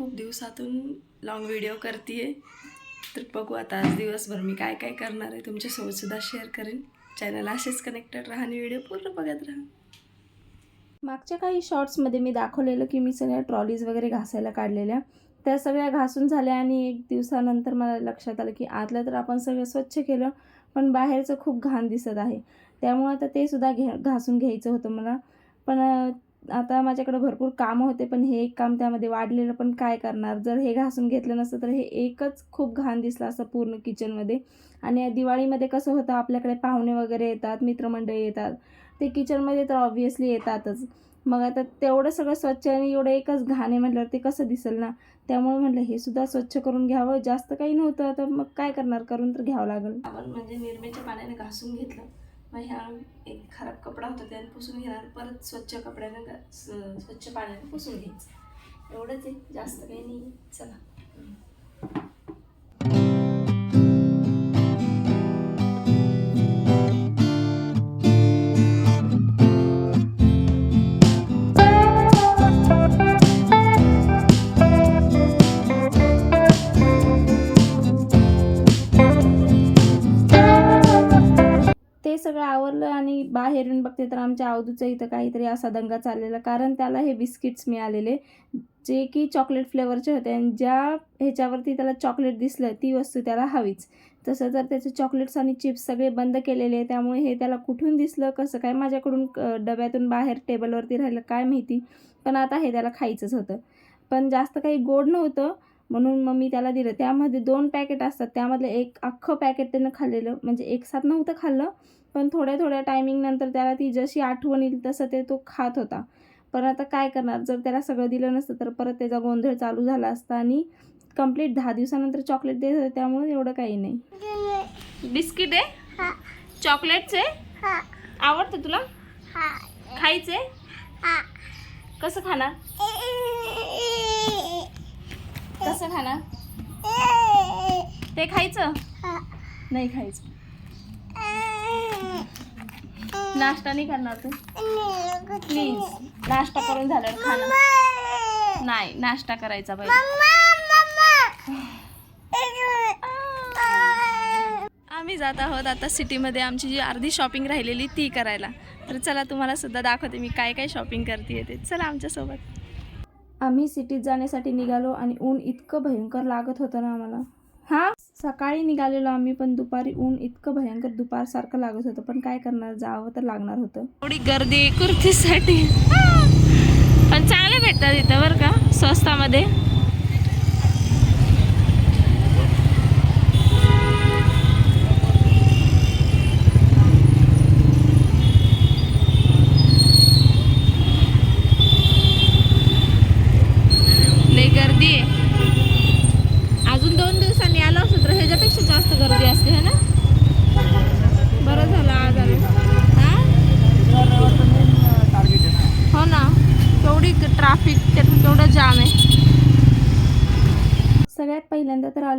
खूप दिवसातून long video करते तर बघू आता आज दिवसभर मी काय काय करणार आहे तुमच्यासोबत सुद्धा शेअर करेन. चॅनल असेच कनेक्टेड राहा आणि व्हिडिओ पूर्ण बघत राहा. मागच्या काही शॉर्ट्समध्ये मी दाखवलेलं की मी सगळ्या ट्रॉलीज वगैरे घासायला काढलेल्या. त्या सगळ्या घासून झाल्या आणि एक दिवसानंतर मला लक्षात आलं की आतलं तर आपण सगळं स्वच्छ केलं पण बाहेरचं खूप घाण दिसत आहे. त्यामुळं आता ते सुद्धा घे घासून घ्यायचं होतं मला. पण आता माझ्याकडं भरपूर कामं होते पण हे एक काम त्यामध्ये वाढलेलं पण काय करणार? जर हे घासून घेतलं नसतं तर हे एकच खूप घाण दिसलं असं पूर्ण किचनमध्ये. आणि दिवाळीमध्ये कसं होतं आपल्याकडे पाहुणे वगैरे येतात मित्रमंडळी येतात. ते किचनमध्ये तर ऑब्व्हियसली येतातच. मग आता तेवढं सगळं स्वच्छ आणि एवढं एकच घाण आहे म्हटल्यावर ते कसं दिसेल ना? त्यामुळे म्हटलं हे सुद्धा स्वच्छ करून घ्यावं. जास्त काही नव्हतं तर मग काय करणार? करून तर घ्यावं लागेल. आपण म्हणजे निरमेच्या पाण्याने घासून घेतलं. मग ह्या एक खराब कपडा होता त्याने पुसून घेणार परत स्वच्छ कपड्यानं स्वच्छ पाण्याने पुसून घ्यायचं. एवढंच आहे जास्त काही नाही चला. पेरून बघते तर आमच्या अवधूचं इथं काहीतरी असा दंगा चाललेला. कारण त्याला हे बिस्किट्स मिळालेले जे की चॉकलेट फ्लेवरचे होते. आणि ज्या ह्याच्यावरती त्याला चॉकलेट दिसलं ती वस्तू त्याला हवीच. तसं तर त्याचे चॉकलेट्स आणि चिप्स सगळे बंद केलेले आहे त्यामुळे हे त्याला कुठून दिसलं कसं काय माझ्याकडून डब्यातून बाहेर टेबलवरती राहिलं काय माहिती. पण आता हे त्याला खायचंच होतं. पण जास्त काही गोड नव्हतं म्हणून मग मी त्याला दिलं. त्यामध्ये दोन पॅकेट असतात. त्यामधलं एक अख्खं पॅकेट त्यानं खाल्लेलं म्हणजे एक साथ नव्हतं खाल्लं पण थोड्या थोड्या टायमिंग नंतर त्याला ती जशी आठवण येईल तसं ते तो खात होता. पण आता काय करणार? जर त्याला सगळं दिलं नसतं तर परत त्याचा गोंधळ चालू झाला असता आणि कंप्लीट दहा दिवसानंतर चॉकलेट देत होते त्यामुळे एवढं काही नाही. बिस्किट आहे? चॉकलेटच आहे? आवडतं तुला? खायचंय कसं खाणार? कसं खाणार? ते खायचं? नाही खायचं. नाश्ता नाही करणार तू. प्लीज नाश्ता करून झाल्यावर खाणार नाही नाश्ता करायचा पाहिजे आम्ही जात आहोत आता सिटीमध्ये. आमची जी अर्धी शॉपिंग राहिलेली ती करायला. तर चला तुम्हाला सुद्धा दाखवते मी काय काय शॉपिंग करते ते. चला आमच्यासोबत. आम्ही सिटीत जाण्यासाठी निघालो आणि ऊन इतकं भयंकर लागत होतं ना आम्हाला. हां? सकाळी निघालेलो आम्ही पण दुपारी ऊन इतकं भयंकर दुपारसारखं लागत होतं. पण काय करणार? जावं तर लागणार होतं. थोडी गर्दी कुर्तीसाठी. पण चांगले भेटतात इथं बरं का? स्वस्तामध्ये.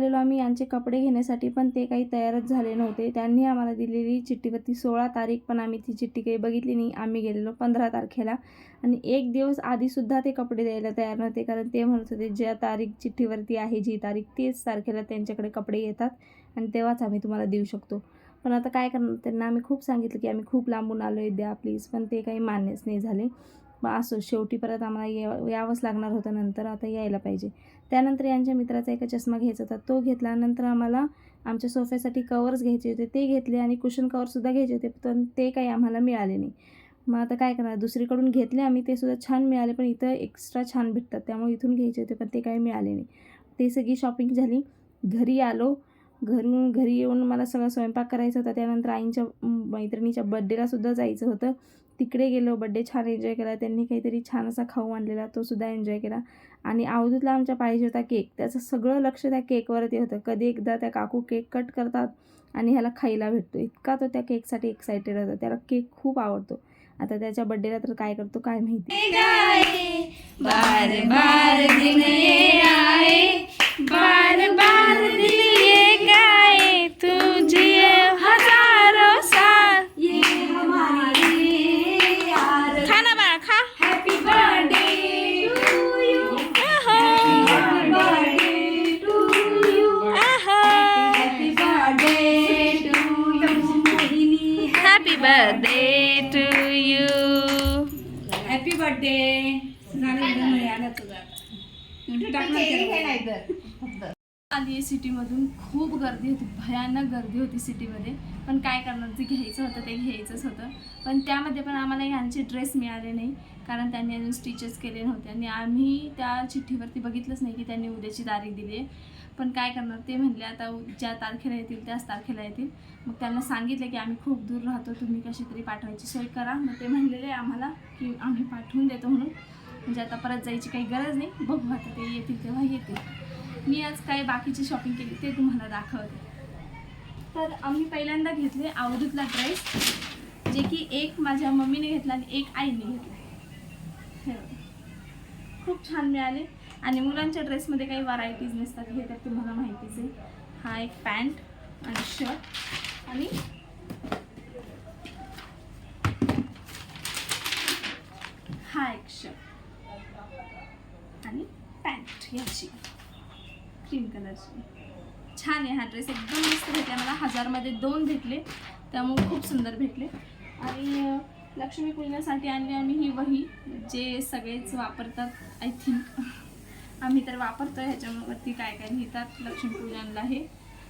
आलेलो आम्ही यांचे कपडे घेण्यासाठी पण ते काही तयारच झाले नव्हते. त्यांनी आम्हाला दिलेली चिठ्ठीवरती सोळा तारीख पण आम्ही ती चिठ्ठी काही बघितली नाही. आम्ही गेलेलो पंधरा तारखेला. आणि एक दिवस आधीसुद्धा ते कपडे द्यायला तयार नव्हते कारण ते म्हणत होते ज्या तारीख चिठ्ठीवरती आहे जी तारीख तीच तारखेला त्यांच्याकडे कपडे येतात आणि तेव्हाच आम्ही तुम्हाला देऊ शकतो. पण आता काय करणार? त्यांना आम्ही खूप सांगितलं की आम्ही खूप लांबून आलो आहे द्या प्लीज पण ते काही मान्यच नाही झाले. मग असो शेवटी परत आम्हाला या यावंच लागणार होतं नंतर आता यायला पाहिजे. त्यानंतर यांच्या मित्राचा एका चष्मा घ्यायचा होता. तो घेतला. नंतर आम्हाला आमच्या सोफ्यासाठी कवर्स घ्यायचे होते. ते घेतले आणि कुशन कवरसुद्धा घ्यायचे होते पण ते काही आम्हाला मिळाले नाही. मग आता काय करणार? दुसरीकडून घेतले आम्ही. ते सुद्धा छान मिळाले पण इथं एक्स्ट्रा छान भेटतात. त्यामुळे इथून घ्यायचे होते पण ते काही मिळाले नाही. ते सगळी शॉपिंग झाली. घरी आलो. घरून घरी येऊन मला सगळा स्वयंपाक करायचा होता. त्यानंतर आईंच्या मैत्रिणीच्या बड्डेला सुद्धा जायचं होतं. तिकडे गेलो बड्डे छान एन्जॉय केला त्यांनी काहीतरी छान असा खाऊ आणलेला तो सुद्धा एन्जॉय केला. आणि अवधूतला आमच्या पाहिजे होता केक त्याचं सगळं लक्ष त्या केकवरती होतं. कधी एकदा त्या काकू केक कट करतात आणि ह्याला खायला भेटतो. इतका तो त्या केकसाठी एक्सायटेड होता. त्याला केक खूप आवडतो. आता त्याच्या बड्डेला तर काय करतो काय माहिती बार बार दिन ये आए बार बार दिन ये गाए तुझे हजारों साल ये खा ना बाळा खा happy birthday happy birthday to you happy birthday आली सिटीमधून. खूप गर्दी होती भयानक गर्दी होती सिटीमध्ये. पण काय करणार जे घ्यायचं होतं ते घ्यायचंच होतं. पण त्यामध्ये पण आम्हाला यांचे ड्रेस मिळाले नाही. कारण त्यांनी अजून स्टिचेस केले नव्हते. आणि आम्ही त्या चिठ्ठीवरती बघितलंच नाही की त्यांनी उद्याची तारीख दिली आहे. पण काय करणार? ते म्हणले आता ज्या तारखेला येतील त्याच तारखेला येतील. मग त्यांना सांगितलं की आम्ही खूप दूर राहतो तुम्ही कशी तरी पाठवायची सोय करा. मग ते म्हणलेले आम्हाला की आम्ही पाठवून देतो म्हणून. म्हणजे आता परत जायची काही गरज नाही. बघू आता ते येतील तेव्हा येतील. मी आज काय बाकीची शॉपिंग केली ते तुम्हाला दाखवते. तर आम्ही पहिल्यांदा घेतले आवडीतला ड्रेस जे की एक माझ्या मम्मीने घेतला आणि एक आईने घेतला. खूप छान मिळाले. आणि मुलांच्या ड्रेसमध्ये काही व्हरायटीज नसतात हे तर तुम्हाला माहितीच आहे. हा एक पॅन्ट आणि शर्ट आणि हा एक शर्ट आणि पॅन्ट याची क्रीम कलरची छान आहे हा ड्रेस एकदम मस्त भेटला मला. हजारमध्ये दोन भेटले त्यामुळे खूप सुंदर भेटले. आणि लक्ष्मीपूजनासाठी लक्ष्मी आणली आम्ही ही वही जे सगळेच वापरतात आय थिंक आम्ही तर वापरतो ह्याच्यावरती काय काय लिहितात लक्ष्मीपूजनला हे.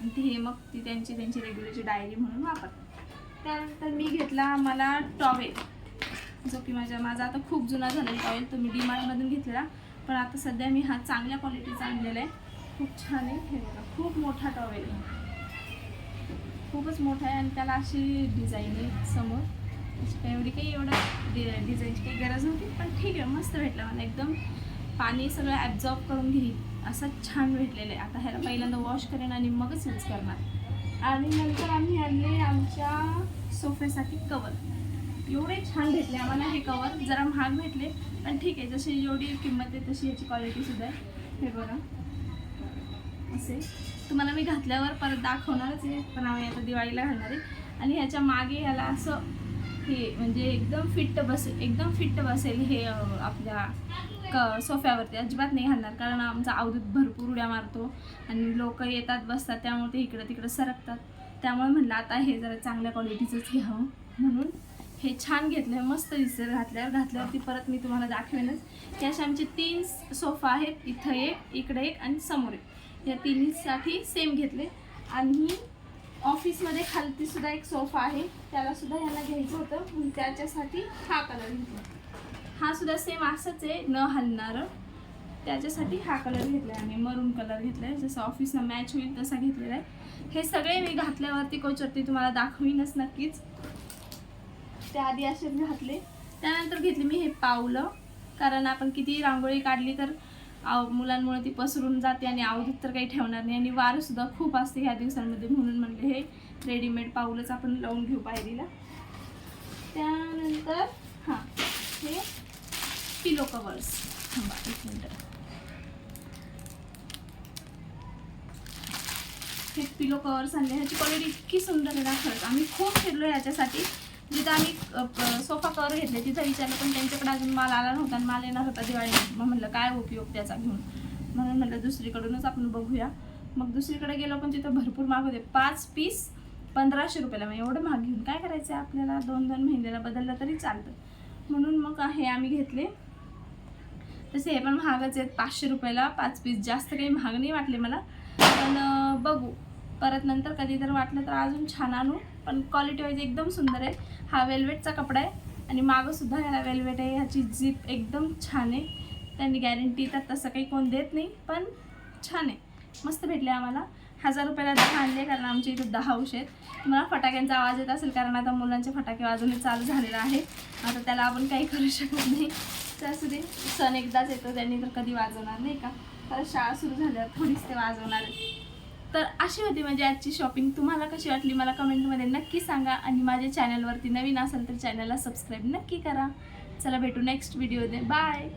आणि ते हे मग ती त्यांची त्यांची रेग्युलरची डायरी म्हणून वापरतात. त्यानंतर मी घेतला मला टॉवेल जो की माझ्या माझा आता खूप जुना झाला आहे टॉवेल तो मी डीमार्टमधून घेतलेला. पण आता सध्या मी हा चांगल्या क्वालिटीचा आणलेला आहे. खूप छान आहे. हे बघा खूप मोठा टॉवेल आहे खूपच मोठा आहे आणि त्याला अशी डिझाईन आहे समोर. काही एवढी काही एवढं डि डिझाईनची काही गरज नव्हती पण ठीक आहे मस्त भेटला मला एकदम. पाणी सगळं ॲब्झॉर्ब करून घेईल. असं छान भेटलेलं आहे. आता ह्याला पहिल्यांदा वॉश करेन आणि मगच यूज करणार. आणि नंतर आम्ही आणले आमच्या सोफ्यासाठी कवर. एवढे छान भेटले आम्हाला हे कवर. जरा महाग भेटले पण ठीक आहे. जशी जेवढी किंमत आहे तशी याची क्वालिटीसुद्धा आहे. हे बघा. असे. तुम्हाला मी घातल्यावर परत दाखवणारच आहे पण आम्ही आता दिवाळीला घालणार आहे. आणि ह्याच्या मागे ह्याला असं हे म्हणजे एकदम फिट्ट बसेल एकदम फिट्ट बसेल हे आपल्या सोफ्यावरती अजिबात नाही घालणार कारण आमचा अवधूत भरपूर उड्या मारतो आणि लोक येतात बसतात त्यामुळे ते इकडं तिकडं सरकतात. त्यामुळे म्हणलं आता हे जरा चांगल्या क्वालिटीचंच घ्यावं म्हणून हे छान घेतलं आहे मस्त दिसेल घातल्यावर घातल्यावरती परत मी तुम्हाला दाखवेनच. हे असे आमचे तीन सोफा आहेत. इथं एक इकडे एक आणि समोर एक. या तिन्हीसाठी सेम घेतले. आणि ऑफिसमध्ये खालती सुद्धा एक सोफा आहे. त्याला सुद्धा यांना घ्यायचं होतं. त्याच्यासाठी हा कलर घेतला. हा सुद्धा सेम असंच आहे. न हलणारं. त्याच्यासाठी हा कलर घेतला आहे आम्ही. मरून कलर घेतला आहे जसं ऑफिसला मॅच होईल तसा घेतलेला आहे. हे सगळे मी घातल्यावरती कोचवरती तुम्हाला दाखवीनच नक्कीच. त्याआधी असेच घातले. त्यानंतर घेतली मी हे पावलं. कारण आपण किती रांगोळी काढली तर आव मुलांमुळे ती पसरून जाते आणि अवधूत तर काही ठेवणार नाही. आणि वारंसुद्धा खूप असते ह्या दिवसांमध्ये म्हणून म्हणले हे रेडीमेड पाऊलच आपण लावून घेऊ पायरीला. त्यानंतर हां हे पिलो कवर्स थांबा एक मिनटं हे पिलो कवर्स आणले. ह्याची क्वालिटी इतकी सुंदर आहे ना खरंच आम्ही खूप फिरलो याच्यासाठी. जिथं आम्ही सोफा कवर घेतले तिथं विचारलं पण त्यांच्याकडे अजून माल आला नव्हता आणि माल येणार होता दिवाळी मग म्हणलं काय उपयोग त्याचा घेऊन? म्हणून म्हटलं दुसरीकडूनच आपण बघूया. मग दुसरीकडे गेलो पण तिथं भरपूर महाग होते. पाच पीस पंधराशे रुपयाला. मग एवढं महाग घेऊन काय करायचं? आहे आपल्याला दोन दोन महिन्याला बदललं तरी चालतं. म्हणून मग हे आम्ही घेतले. तसे हे पण महागच आहेत. पाचशे रुपयाला पाच पीस जास्त काही महाग नाही वाटले मला. पण बघू. परत नंतर कधी तर वाटलं तर अजून छान आणू. पण क्वालिटी वाईज एकदम सुंदर आहे. हा वेल्वेटचा कपडा आहे. आणि मागंसुद्धा ह्याला वेल्वेट आहे. ह्याची झीप एकदम छान आहे. त्यांनी गॅरंटी तर तसं काही कोण देत नाही पण छान आहे. मस्त भेटले आम्हाला. हजार रुपयाला दहा आणले कारण आमच्या इथे दहा हाऊस आहेत. तुम्हाला फटाक्यांचा आवाज येत असेल कारण आता मुलांचे फटाके वाजवणे चालू झालेलं आहे आता त्याला आपण काही करू शकत नाही. तर असू दे सण एकदाच येतो त्यांनी तर कधी वाजवणार नाही का? तर शाळा सुरू झाल्यावर थोडीच ते वाजवणार तर अशी होती म्हणजे आजची शॉपिंग तुम्हाला कशी वाटली मला कमेंटमध्ये नक्की सांगा आणि माझ्या चॅनलवरती नवीन असेल तर चॅनलला सबस्क्राईब नक्की करा. चला भेटू नेक्स्ट व्हिडिओ दे बाय